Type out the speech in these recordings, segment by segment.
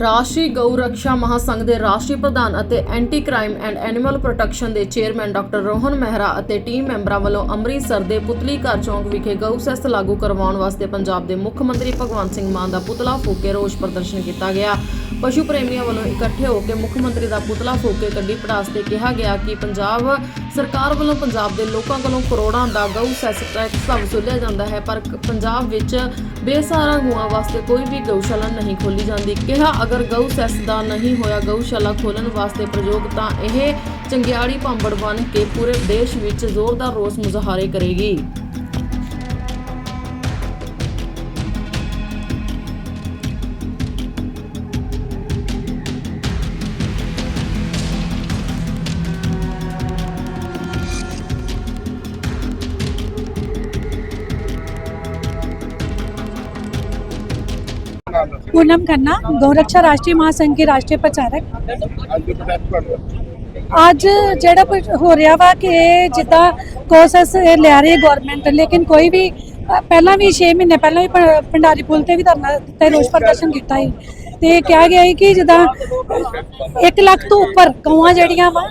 ਰਾਸ਼ਟਰੀ ਗਊ ਰੱਖਿਆ ਮਹਾਸੰਘ ਦੇ ਰਾਸ਼ਟਰੀ ਪ੍ਰਧਾਨ ਅਤੇ anti crime and animal protection ਦੇ ਚੇਅਰਮੈਨ ਡਾਕਟਰ ਰੋਹਨ ਮਹਿਰਾ ਅਤੇ ਟੀਮ ਮੈਂਬਰਾਂ ਵੱਲੋਂ ਅੰਮ੍ਰਿਤਸਰ ਦੇ ਪੁਤਲੀ ਘਰ ਚੌਂਕ ਵਿਖੇ ਗਊ ਸੈਸ ਲਾਗੂ ਕਰਵਾਉਣ ਵਾਸਤੇ ਪੰਜਾਬ ਦੇ ਮੁੱਖ ਮੰਤਰੀ ਭਗਵੰਤ ਸਿੰਘ ਮਾਨ ਦਾ ਪੁਤਲਾ ਫੂਕ ਕੇ ਰੋਸ ਪ੍ਰਦਰਸ਼ਨ ਕੀਤਾ ਗਿਆ। ਪਸ਼ੂ ਪ੍ਰੇਮੀਆਂ ਵੱਲੋਂ ਇਕੱਠੇ ਹੋ ਕੇ ਮੁੱਖ ਮੰਤਰੀ ਦਾ ਪੁਤਲਾ ਫੂਕ ਕੇ ਕੱਢੀ ਪੜਾਸ ਤੇ ਕਿਹਾ ਗਿਆ ਕਿ ਪੰਜਾਬ ਸਰਕਾਰ ਵੱਲੋਂ ਪੰਜਾਬ ਦੇ ਲੋਕਾਂ ਕੋਲੋਂ ਕਰੋੜਾਂ ਦਾ ਗਊ ਸੈਸ ਟੈਕਸ ਦਾ ਵਸੂਲਿਆ ਜਾਂਦਾ ਹੈ, ਪਰ ਪੰਜਾਬ ਵਿੱਚ ਬੇਸਹਾਰਾ ਗਊਆਂ ਵਾਸਤੇ ਕੋਈ ਵੀ ਗਊਸ਼ਾਲਾ ਨਹੀਂ ਖੋਲੀ ਜਾਂਦੀ, ਕਿਹਾ ਅਗਰ ਗਊ ਸੈਸ ਦਾ ਨਹੀਂ ਹੋਇਆ, ਗਊਸ਼ਾਲਾ ਖੋਲਣ ਵਾਸਤੇ ਪ੍ਰਯੋਗ, ਤਾਂ ਇਹ ਚੰਗਿਆੜੀ ਭਾਂਬੜ ਬਣ ਕੇ ਪੂਰੇ ਦੇਸ਼ ਵਿੱਚ ਜ਼ੋਰਦਾਰ ਰੋਸ ਮੁਜ਼ਾਹਰੇ ਕਰੇਗੀ। पूनम खन्ना गौरक्षा राष्ट्रीय महासंघ के राष्ट्रीय प्रचारक ਅੱਜ ਦੇ ਪ੍ਰੋਟੈਸਟ ਕਰ ਰਹੇ ਅੱਜ ਜਿਹੜਾ ਕੁਝ ਹੋ ਰਿਹਾ ਵਾ ਕਿ ਇਹ ਜਿੱਦਾਂ ਕੋਸਸ ਇਹ ਲੈ ਰਹੀ ਹੈ ਗਵਰਨਮੈਂਟ ਲੇਕਿਨ ਕੋਈ ਵੀ ਅ, ਪਹਿਲਾਂ ਵੀ 6 ਮਹੀਨੇ ਪਹਿਲਾਂ ਵੀ ਪ- ਭੰਡਾਰੀ ਪੁਲ ਤੇ ਵੀ ਧਰਨਾ ਤੇ ਰੋਸ ਪ੍ਰਦਰਸ਼ਨ ਕੀਤਾ ਸੀ ਤੇ ਕਿਹਾ ਗਿਆ ਸੀ ਕਿ ਜਿੱਦਾਂ 1 ਲੱਖ ਤੋਂ ਉੱਪਰ ਗਊਆਂ ਜਿਹੜੀਆਂ ਵਾ,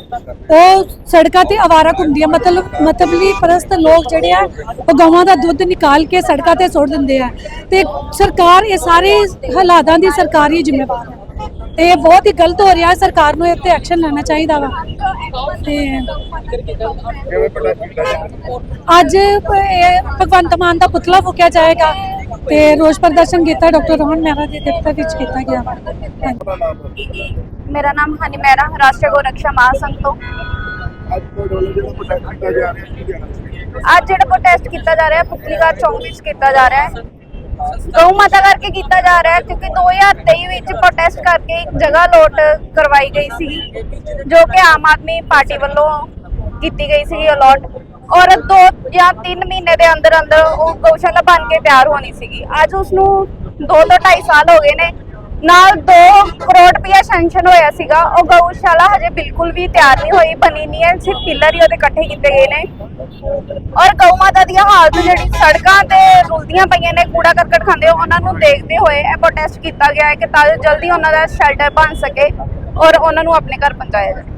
ਉਹ ਸੜਕਾਂ ਤੇ ਆਵਾਰਾ ਘੁੰਮਦੀਆਂ। ਮਤਲਬ, ਮਤਲਬੀ ਪ੍ਰਸਤ ਲੋਕ ਜਿਹੜੇ ਆ, ਉਹ ਗਊਆਂ ਦਾ ਦੁੱਧ ਨਿਕਾਲ ਕੇ ਸੜਕਾਂ ਤੇ ਸੁੱਟ ਦਿੰਦੇ ਆ। ਤੇ ਸਰਕਾਰ ਇਹ ਸਾਰੇ ਹਾਲਾਤਾਂ ਦੀ ਸਰਕਾਰੀ ਜ਼ਿੰਮੇਵਾਰ ਹੈ ਤੇ ਇਹ ਬਹੁਤ ਹੀ ਗਲਤ ਹੋ ਰਿਹਾ, ਸਰਕਾਰ ਨੂੰ ਇਹ ਤੇ ਐਕਸ਼ਨ ਲੈਣਾ ਚਾਹੀਦਾ ਵਾ। ਤੇ ਅੱਜ ਭਗਵੰਤ ਮਾਨ ਦਾ ਪੁਤਲਾ ਫੂਕਿਆ ਜਾਏਗਾ। ਤੇ ਰੋਸ ਪ੍ਰਦਰਸ਼ਨ ਕੀਤਾ ਡਾਕਟਰ ਰੋਹਨ ਮਹਿਰਾ ਦੇ ਦਫ਼ਤਰ ਵਿੱਚ ਕੀਤਾ ਗਿਆ। ਵਾ ਹਾਂਜੀ। ਆਪਣਾ ਨਾਮ ਦੱਸੋ ਮੇਰਾ ਨਾਮ ਹਨੀ ਮਹਿਰਾ ਰਾਸ਼ਟਰੀ ਗੋਰਖਸ਼ਾ ਮਹਾਸੰਘ ਤੋਂ। ਅੱਜ ਕੋਈ ਰੋਲ ਜਿਹੜਾ ਪ੍ਰੋਟੈਸਟ ਕੀਤਾ ਜਾ ਰਿਹਾ ਕੀ ਕਹਿਣਾ ਚਾਹੀਦਾ ਅੱਜ ਜਿਹੜਾ ਪ੍ਰੋਟੈਸਟ ਕੀਤਾ ਜਾ ਰਿਹਾ ਹੈ ਪੁਤਲੀਗਾਰ ਚੌਂਕ ਵਿੱਚ ਕੀਤਾ ਜਾ ਰਿਹਾ ਹੈ। ਗਊ ਮਾਤਾ ਕਰਕੇ ਕੀਤਾ ਜਾ ਰਿਹਾ ਹੈ ਕਿਉਂਕਿ 2023 ਵਿੱਚ ਪ੍ਰੋਟੈਸਟ ਕਰਕੇ ਇੱਕ ਜਗ੍ਹਾ ਲੋਟ ਕਰਵਾਈ ਗਈ ਸੀ ਜੋ ਕਿ ਆਮ ਆਦਮੀ ਪਾਰਟੀ ਵੱਲੋਂ ਕੀਤੀ ਗਈ ਸੀ ਅਲਾਟ ਔਰ ਦੋ ਜਾਂ 3 ਮਹੀਨੇ ਦੇ ਅੰਦਰ ਅੰਦਰ ਉਹ ਗਊਸ਼ਾਲਾ ਬਣ ਕੇ ਤਿਆਰ ਹੋਣੀ ਸੀਗੀ। ਅੱਜ ਉਸ ਨੂੰ 2 ਤੋਂ 2.5 ਸਾਲ ਹੋ ਗਏ ਨੇ। ਨਾਲ 2 ਕਰੋੜ ਰੁਪਇਆ ਸੈਂਕਸ਼ਨ ਹੋਇਆ ਸੀਗਾ। ਉਹ ਗਊਸ਼ਾਲਾ ਹਜੇ ਬਿਲਕੁਲ ਵੀ ਤਿਆਰ ਨਹੀਂ ਹੋਈ, ਬਣੀ ਨਹੀਂ ਹੈ। ਸਿਰਫ ਪਿੱਲਰ ਹੀ ਉਹਦੇ ਇਕੱਠੇ ਕੀਤੇ ਗਏ ਨੇ। ਔਰ ਗਊ ਮਾਤਾ ਦੀਆਂ ਹਾਲਤ ਜਿਹੜੀ ਸੜਕਾਂ ਤੇ ਰੁਲਦੀਆਂ ਪਈਆਂ ਨੇ, ਕੂੜਾ ਕਰਕਟ ਖਾਂਦੇ ਉਹਨਾਂ ਨੂੰ ਦੇਖਦੇ ਹੋਏ ਇਹ ਪ੍ਰੋਟੈਸਟ ਕੀਤਾ ਗਿਆ ਹੈ ਕਿ ਤਾਂ ਜਲਦੀ ਉਹਨਾਂ ਦਾ ਸ਼ੈਲਟਰ ਬਣ ਸਕੇ ਔਰ ਉਹਨਾਂ ਨੂੰ ਆਪਣੇ ਘਰ ਪਹੁੰਚਾਇਆ ਜਾਵੇ।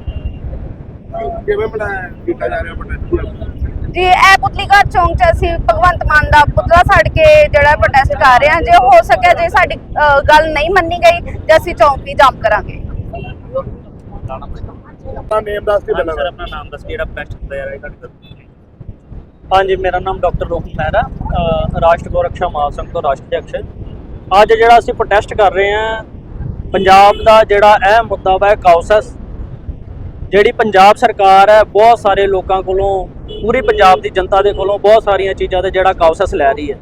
ਕਿਵੇਂ ਬਣਾਇਆ ਕੀਤਾ ਜਾ ਰਿਹਾ ਪ੍ਰੋਟੈਸਟ ਜੀ ਇਹ ਪੁਤਲੀਘਰ ਚੌਂਕ 'ਚ ਅਸੀਂ ਭਗਵੰਤ ਮਾਨ ਦਾ ਪੁਤਲਾ ਸੜ ਕੇ ਜਿਹੜਾ ਪ੍ਰੋਟੈਸਟ ਕਰ ਰਹੇ ਹਾਂ। ਜੇ ਹੋ ਸਕਿਆ ਜੇ ਸਾਡੀ ਅ, ਗੱਲ ਨਹੀਂ ਮੰਨੀ ਗਈ ਤੇ ਅਸੀਂ ਚੌਂਕ ਵੀ ਜਾਮ ਕਰਾਂਗੇ। ਆਪਣਾ ਨੇਮ ਦੱਸ ਕੇ ਹਾਂਜੀ ਦੇਣਾ ਸਰ ਆਪਣਾ ਨਾਮ ਦੱਸ ਕਿਹੜਾ ਪ੍ਰੈਸਟ ਹੁੰਦਾ ਯਾਰ ਇਹ ਤੁਹਾਡੇ ਤੋਂ ਹਾਂਜੀ ਮੇਰਾ ਨਾਮ ਡਾਕਟਰ ਰੋਹਨ ਮਹਿਰਾ ਅ, ਰਾਸ਼ਟਰ ਗੋਰਖਸ਼ਾ ਮਹਾਸੰਘ ਤੋਂ ਰਾਸ਼ਟਰੀ ਅਧਿਕਸ਼ ਅੱਜ ਜਿਹੜਾ ਅਸੀਂ ਪ੍ਰੋਟੈਸਟ ਕਰ ਰਹੇ ਹਾਂ ਪੰਜਾਬ ਦਾ ਜਿਹੜਾ ਅਹਿਮ ਮੁੱਦਾ ਵਾ ਕਾਉਸਸ ਜਿਹੜੀ ਪੰਜਾਬ ਸਰਕਾਰ ਹੈ, ਬਹੁਤ ਸਾਰੇ ਲੋਕਾਂ ਕੋਲੋਂ, ਪੂਰੀ ਪੰਜਾਬ ਦੀ ਜਨਤਾ ਦੇ ਕੋਲੋਂ ਬਹੁਤ ਸਾਰੀਆਂ ਚੀਜ਼ਾਂ ਤੇ ਜਿਹੜਾ ਕਾਉਸਸ ਲੈ ਰਹੀ ਹੈ।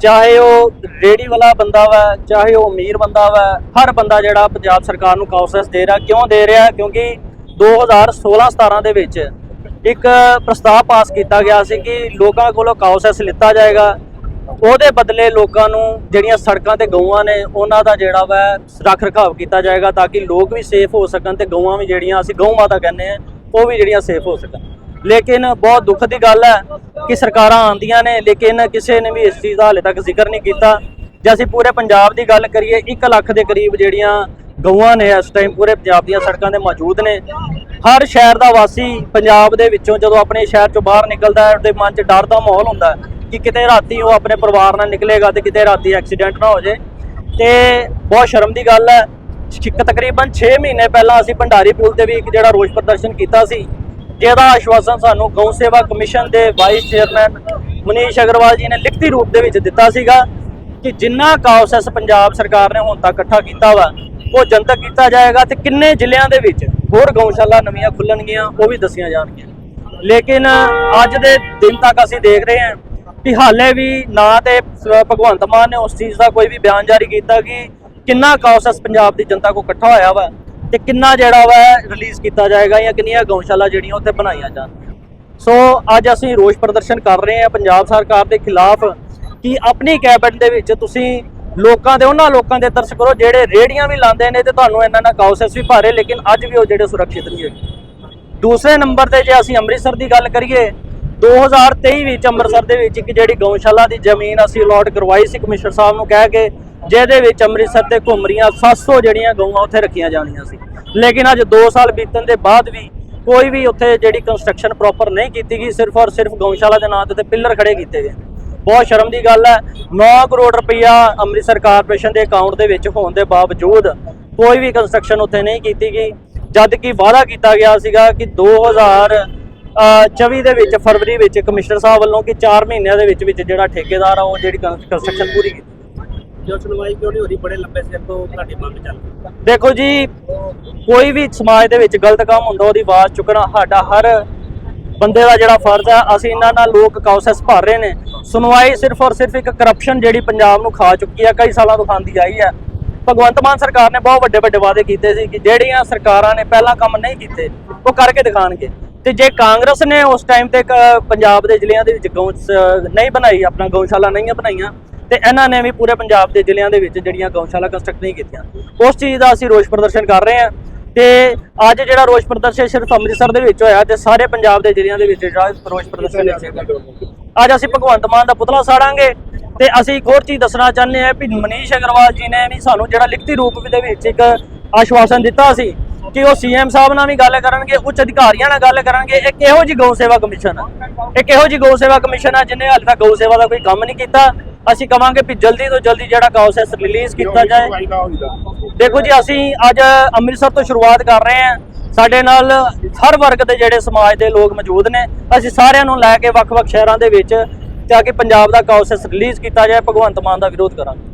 ਚਾਹੇ ਉਹ ਰੇੜੀ ਵਾਲਾ ਬੰਦਾ ਵਾ, ਚਾਹੇ ਉਹ ਅਮੀਰ ਬੰਦਾ ਵਾ, ਹਰ ਬੰਦਾ ਜਿਹੜਾ ਪੰਜਾਬ ਸਰਕਾਰ ਨੂੰ ਕਾਉਸਸ ਦੇ ਰਿਹਾ, ਕਿਉਂ ਦੇ ਰਿਹਾ? ਕਿਉਂਕਿ 2016-17 ਦੇ ਵਿੱਚ ਇੱਕ ਪ੍ਰਸਤਾਵ ਪਾਸ ਕੀਤਾ ਗਿਆ ਸੀ ਕਿ ਲੋਕਾਂ ਕੋਲੋਂ ਕਾਉਸਸ ਲਿੱਤਾ ਜਾਏਗਾ। ਉਹਦੇ ਬਦਲੇ ਲੋਕਾਂ ਨੂੰ ਜਿਹੜੀਆਂ ਸੜਕਾਂ ਤੇ ਗਊਆਂ ਨੇ, ਉਹਨਾਂ ਦਾ ਜਿਹੜਾ ਵਾ ਰੱਖ ਰਖਾਵ ਕੀਤਾ ਜਾਏਗਾ ਤਾਂ ਕਿ ਲੋਕ ਵੀ ਸੇਫ ਹੋ ਸਕਣ ਤੇ ਗਊਆਂ ਵੀ ਜਿਹੜੀਆਂ ਅਸੀਂ ਗਊ ਮਾਤਾ ਕਹਿੰਦੇ ਆ ਉਹ ਵੀ ਜਿਹੜੀਆਂ ਸੇਫ ਹੋ ਸਕਣ। ਲੇਕਿਨ ਬਹੁਤ ਦੁੱਖ ਦੀ ਗੱਲ ਹੈ ਕਿ ਸਰਕਾਰਾਂ ਆਉਂਦੀਆਂ ਨੇ, ਲੇਕਿਨ ਕਿਸੇ ਨੇ ਵੀ ਇਸ ਚੀਜ਼ ਦਾ ਹਾਲੇ ਤੱਕ ਜ਼ਿਕਰ ਨਹੀਂ ਕੀਤਾ। ਜੇ ਅਸੀਂ ਪੂਰੇ ਪੰਜਾਬ ਦੀ ਗੱਲ ਕਰੀਏ 1 ਲੱਖ ਦੇ ਕਰੀਬ ਜਿਹੜੀਆਂ ਗਊਆਂ ਨੇ ਇਸ ਟਾਈਮ ਪੂਰੇ ਪੰਜਾਬ ਦੀਆਂ ਸੜਕਾਂ ਤੇ ਮੌਜੂਦ ਨੇ। ਹਰ ਸ਼ਹਿਰ ਦਾ ਵਾਸੀ ਪੰਜਾਬ ਦੇ ਵਿੱਚੋਂ ਜਦੋਂ ਆਪਣੇ ਸ਼ਹਿਰ ਚੋਂ ਬਾਹਰ ਨਿਕਲਦਾ ਹੈ, ਉਹਦੇ ਮਨ 'ਚ ਡਰ ਦਾ ਮਾਹੌਲ ਹੁੰਦਾ ਹੈ। ਕਿ ਕਿਤੇ ਰਾਤੀ ਉਹ ਆਪਣੇ ਪਰਿਵਾਰ ਨਾਲ ਨਿਕਲੇਗਾ ਤੇ ਕਿਤੇ ਰਾਤੀ ਐਕਸੀਡੈਂਟ ਨਾ ਹੋ ਜਾਏ ਤੇ ਬਹੁਤ ਸ਼ਰਮ ਦੀ ਗੱਲ ਹੈ। ਤਕਰੀਬਨ 6 ਮਹੀਨੇ ਪਹਿਲਾਂ ਅਸੀਂ ਭੰਡਾਰੀ ਪੁਲ ਤੇ ਵੀ ਇੱਕ ਜਿਹੜਾ ਰੋਸ ਪ੍ਰਦਰਸ਼ਨ ਕੀਤਾ ਸੀ, ਜਿਹਦਾ ਆਸ਼ਵਾਸਨ ਸਾਨੂੰ ਗਊ ਸੇਵਾ ਕਮਿਸ਼ਨ ਦੇ ਵਾਈਸ ਚੇਅਰਮੈਨ ਮਨੀਸ਼ ਅਗਰਵਾਲ ਜੀ ਨੇ ਲਿਖਤੀ ਰੂਪ ਦੇ ਵਿੱਚ ਦਿੱਤਾ ਸੀਗਾ ਕਿ ਜਿੰਨਾ ਕਾਉਸਸ ਪੰਜਾਬ ਸਰਕਾਰ ਨੇ ਹੁਣ ਤੱਕ ਇਕੱਠਾ ਕੀਤਾ ਵਾ, ਉਹ ਜਨਤਕ ਕੀਤਾ ਜਾਏਗਾ ਤੇ ਕਿੰਨੇ ਜ਼ਿਲ੍ਹਿਆਂ ਦੇ ਵਿੱਚ ਹੋਰ ਗਊਸ਼ਾਲਾ ਨਵੀਆਂ ਖੁੱਲਣਗੀਆਂ, ਉਹ ਵੀ ਦੱਸੀਆਂ ਜਾਣਗੀਆਂ। ਲੇਕਿਨ ਅੱਜ ਦੇ ਦਿਨ ਤੱਕ ਅਸੀਂ ਦੇਖ ਰਹੇ ਹਾਂ ਕਿ ਹਾਲੇ ਵੀ ਨਾ ਤੇ ਭਗਵੰਤ ਮਾਨ ਨੇ ਉਸ ਚੀਜ਼ ਦਾ ਕੋਈ ਵੀ ਬਿਆਨ ਜਾਰੀ ਕੀਤਾ ਕਿ ਕਿੰਨਾ ਕਾਉਸਸ ਪੰਜਾਬ ਦੀ ਜਨਤਾ ਕੋ ਇਕੱਠਾ ਹੋਇਆ ਵਾ ਤੇ ਕਿੰਨਾ ਜਿਹੜਾ ਵਾ ਰਿਲੀਜ਼ ਕੀਤਾ ਜਾਏਗਾ ਜਾਂ ਕਿੰਨੀਆਂ ਗਊਸ਼ਾਲਾ ਜਿਹੜੀਆਂ ਉੱਥੇ ਬਣਾਈਆਂ ਜਾਣ ਸੋ ਅੱਜ ਅਸੀਂ ਰੋਸ ਪ੍ਰਦਰਸ਼ਨ ਕਰ ਰਹੇ ਹਾਂ ਪੰਜਾਬ ਸਰਕਾਰ ਦੇ ਖਿਲਾਫ ਕਿ ਆਪਣੀ ਕੈਬਨਿਟ ਦੇ ਵਿੱਚ ਤੁਸੀਂ ਲੋਕਾਂ ਦੇ, ਉਹਨਾਂ ਲੋਕਾਂ ਦੇ ਤਰਸ ਕਰੋ ਜਿਹੜੇ ਰੇੜੀਆਂ ਵੀ ਲਾਉਂਦੇ ਨੇ ਤੇ ਤੁਹਾਨੂੰ ਇਹਨਾਂ ਨਾਲ ਕਾਉਸਸ ਵੀ ਭਾਰੇ ਲੇਕਿਨ ਅੱਜ ਵੀ ਉਹ ਜਿਹੜੇ ਸੁਰੱਖਿਅਤ ਨਹੀਂ ਹੈਗੇ। ਦੂਸਰੇ ਨੰਬਰ ਤੇ ਜੇ ਅਸੀਂ ਅੰਮ੍ਰਿਤਸਰ ਦੀ ਗੱਲ ਕਰੀਏ 2023 ਵਿੱਚ ਅੰਮ੍ਰਿਤਸਰ ਦੇ ਵਿੱਚ ਇੱਕ ਜਿਹੜੀ ਗਊਸ਼ਾਲਾ ਦੀ ਜ਼ਮੀਨ ਅਸੀਂ ਅਲਾਟ ਕਰਵਾਈ ਸੀ, ਕਮਿਸ਼ਨਰ ਸਾਹਿਬ ਨੂੰ ਕਹਿ ਕੇ, ਜਿਹਦੇ ਵਿੱਚ ਅੰਮ੍ਰਿਤਸਰ ਤੇ ਘੁੰਮ ਰਹੀਆਂ 700 ਜਿਹੜੀਆਂ ਗਊਆਂ ਉੱਥੇ ਰੱਖੀਆਂ ਜਾਣੀਆਂ ਸੀ। ਲੇਕਿਨ ਅੱਜ 2 ਸਾਲ ਬੀਤਣ ਦੇ ਬਾਅਦ ਵੀ ਕੋਈ ਵੀ ਉੱਥੇ ਜਿਹੜੀ ਕੰਸਟਰਕਸ਼ਨ ਪ੍ਰੋਪਰ ਨਹੀਂ ਕੀਤੀ ਗਈ, ਸਿਰਫ ਔਰ ਸਿਰਫ ਗਊਸ਼ਾਲਾ ਦੇ ਨਾਂ ਤੇ ਪਿੱਲਰ ਖੜੇ ਕੀਤੇ ਗਏ। ਬਹੁਤ ਸ਼ਰਮ ਦੀ ਗੱਲ ਹੈ 9 ਕਰੋੜ ਰੁਪਈਆ ਅੰਮ੍ਰਿਤਸਰ ਕਾਰਪੋਰੇਸ਼ਨ ਦੇ ਅਕਾਊਂਟ ਦੇ ਵਿੱਚ ਹੋਣ ਦੇ ਬਾਵਜੂਦ ਕੋਈ ਵੀ ਕੰਸਟਰਕਸ਼ਨ ਉੱਥੇ ਨਹੀਂ ਕੀਤੀ ਗਈ। ਜਦ ਕਿ ਵਾਅਦਾ ਕੀਤਾ ਗਿਆ ਸੀਗਾ ਕਿ 2024 ਦੇ ਵਿੱਚ ਫਰਵਰੀ ਵਿੱਚ ਕਮਿਸ਼ਨਰ ਸਾਹਿਬ ਵੱਲੋਂ ਕਿ 4 ਮਹੀਨਿਆਂ ਦੇ ਵਿੱਚ ਵਿੱਚ ਜਿਹੜਾ ਠੇਕੇਦਾਰ ਆ ਉਹ ਜਿਹੜੀ ਕੰਸਟਰਕਸ਼ਨ ਪੂਰੀ ਕੀਤੀ। ਜੋ ਸੁਣਵਾਈ ਕਿਉਂ ਨਹੀਂ ਹੋ ਰਹੀ? ਬੜੇ ਲੰਬੇ ਸਿਰ ਤੋਂ ਤੁਹਾਡੀ ਮੰਗ ਚੱਲ ਦੇਖੋ ਜੀ ਕੋਈ ਵੀ ਸਮਾਜ ਦੇ ਵਿੱਚ ਗਲਤ ਕੰਮ ਹੁੰਦਾ ਉਹਦੀ ਆਵਾਜ਼ ਚੁੱਕਣਾ ਸਾਡਾ ਹਰ ਬੰਦੇ ਦਾ ਜਿਹੜਾ ਫਰਜ਼ ਹੈ ਅਸੀਂ ਇਹਨਾਂ ਨਾਲ ਲੋਕ ਕੌਸਸ ਭਰ ਰਹੇ ਨੇ। ਸੁਣਵਾਈ ਸਿਰਫ ਔਰ ਸਿਰਫ ਇੱਕ ਕਰਪਸ਼ਨ ਜਿਹੜੀ ਪੰਜਾਬ ਨੂੰ ਖਾ ਚੁੱਕੀ ਹੈ ਕਈ ਸਾਲਾਂ ਤੋਂ ਖਾਂਦੀ ਆਈ ਹੈ ਭਗਵੰਤ ਮਾਨ ਸਰਕਾਰ ਨੇ ਬਹੁਤ ਵੱਡੇ ਵੱਡੇ ਵਾਅਦੇ ਕੀਤੇ ਸੀ ਕਿ ਜਿਹੜੀਆਂ ਸਰਕਾਰਾਂ ਨੇ ਪਹਿਲਾਂ ਕੰਮ ਨਹੀਂ ਕੀਤੇ ਉਹ ਕਰਕੇ ਦਿਖਾਣਗੇ। ਤੇ ਜੇ ਕਾਂਗਰਸ ਨੇ ਉਸ ਟਾਈਮ ਤੇ ਕ- ਪੰਜਾਬ ਦੇ ਜ਼ਿਲ੍ਹਿਆਂ ਦੇ ਵਿੱਚ ਗਊ ਨਹੀਂ ਬਣਾਈ, ਆਪਣਾ ਗਊਸ਼ਾਲਾ ਨਹੀਂ ਬਣਾਈਆਂ, ਤੇ ਇਹਨਾਂ ਨੇ ਵੀ ਪੂਰੇ ਪੰਜਾਬ ਦੇ ਜ਼ਿਲ੍ਹਿਆਂ ਦੇ ਵਿੱਚ ਜਿਹੜੀਆਂ ਗਊਸ਼ਾਲਾ ਕੰਸਟਰਕਟ ਨਹੀਂ ਕੀਤੀਆਂ। ਉਸ ਚੀਜ਼ ਦਾ ਅਸੀਂ ਰੋਸ ਪ੍ਰਦਰਸ਼ਨ ਕਰ ਰਹੇ ਹਾਂ ਤੇ ਅੱਜ ਜਿਹੜਾ ਰੋਸ ਪ੍ਰਦਰਸ਼ਨ ਸਿਰਫ ਅੰਮ੍ਰਿਤਸਰ ਦੇ ਵਿੱਚ ਹੋਇਆ ਤੇ ਸਾਰੇ ਪੰਜਾਬ ਦੇ ਜ਼ਿਲ੍ਹਿਆਂ ਦੇ ਵਿੱਚ ਜਿਹੜਾ ਰੋਸ ਪ੍ਰਦਰਸ਼ਨ ਅੱਜ ਅਸੀਂ ਭਗਵੰਤ ਮਾਨ ਦਾ ਪੁਤਲਾ ਸਾੜਾਂਗੇ ਤੇ ਅਸੀਂ ਇੱਕ ਹੋਰ ਚੀਜ਼ ਦੱਸਣਾ ਚਾਹੁੰਦੇ ਹਾਂ ਵੀ ਮਨੀਸ਼ ਅਗਰਵਾਲ ਜੀ ਨੇ ਵੀ ਸਾਨੂੰ ਜਿਹੜਾ ਲਿਖਤੀ ਰੂਪ ਦੇ ਵਿੱਚ ਇੱਕ ਆਸ਼ਵਾਸਨ ਦਿੱਤਾ ਸੀ ਕਿ ਉਹ ਸੀਐਮ ਸਾਹਿਬ ਨਾਲ ਵੀ ਗੱਲ ਕਰਨਗੇ ਉੱਚ ਅਧਿਕਾਰੀਆਂ ਨਾਲ ਗੱਲ ਕਰਨਗੇ ਇਹ ਕਿਹੋ ਜੀ ਗਊ ਸੇਵਾ ਕਮਿਸ਼ਨ ਹੈ ਇਹ ਕਿਹੋ ਜੀ ਗਊ ਸੇਵਾ ਕਮਿਸ਼ਨ ਹੈ ਜਿਹਨੇ ਹਾਲੇ ਤੱਕ ਗਊ ਸੇਵਾ ਦਾ ਕੋਈ ਕੰਮ ਨਹੀਂ ਕੀਤਾ? ਅਸੀਂ ਕਵਾਂਗੇ ਵੀ ਜਲਦੀ ਤੋਂ ਜਲਦੀ ਜਿਹੜਾ ਕਾਉਸੈਸ ਰਿਲੀਜ਼ ਕੀਤਾ ਜਾਏ। ਦੇਖੋ ਜੀ ਅਸੀਂ ਅੱਜ ਅੰਮ੍ਰਿਤਸਰ ਤੋਂ ਸ਼ੁਰੂਆਤ ਕਰ ਰਹੇ ਹਾਂ। ਸਾਡੇ ਨਾਲ ਹਰ ਵਰਗ ਦੇ ਜਿਹੜੇ ਸਮਾਜ ਦੇ ਲੋਕ ਮੌਜੂਦ ਨੇ। ਅਸੀਂ ਸਾਰਿਆਂ ਨੂੰ ਲੈ ਕੇ ਵੱਖ-ਵੱਖ ਸ਼ਹਿਰਾਂ ਦੇ ਵਿੱਚ ਤਾਂ ਕਿ ਪੰਜਾਬ ਦਾ ਕਾਉਸੈਸ ਰਿਲੀਜ਼ ਕੀਤਾ ਜਾਏ। ਭਗਵੰਤ ਮਾਨ ਦਾ ਵਿਰੋਧ ਕਰਾਂਗੇ।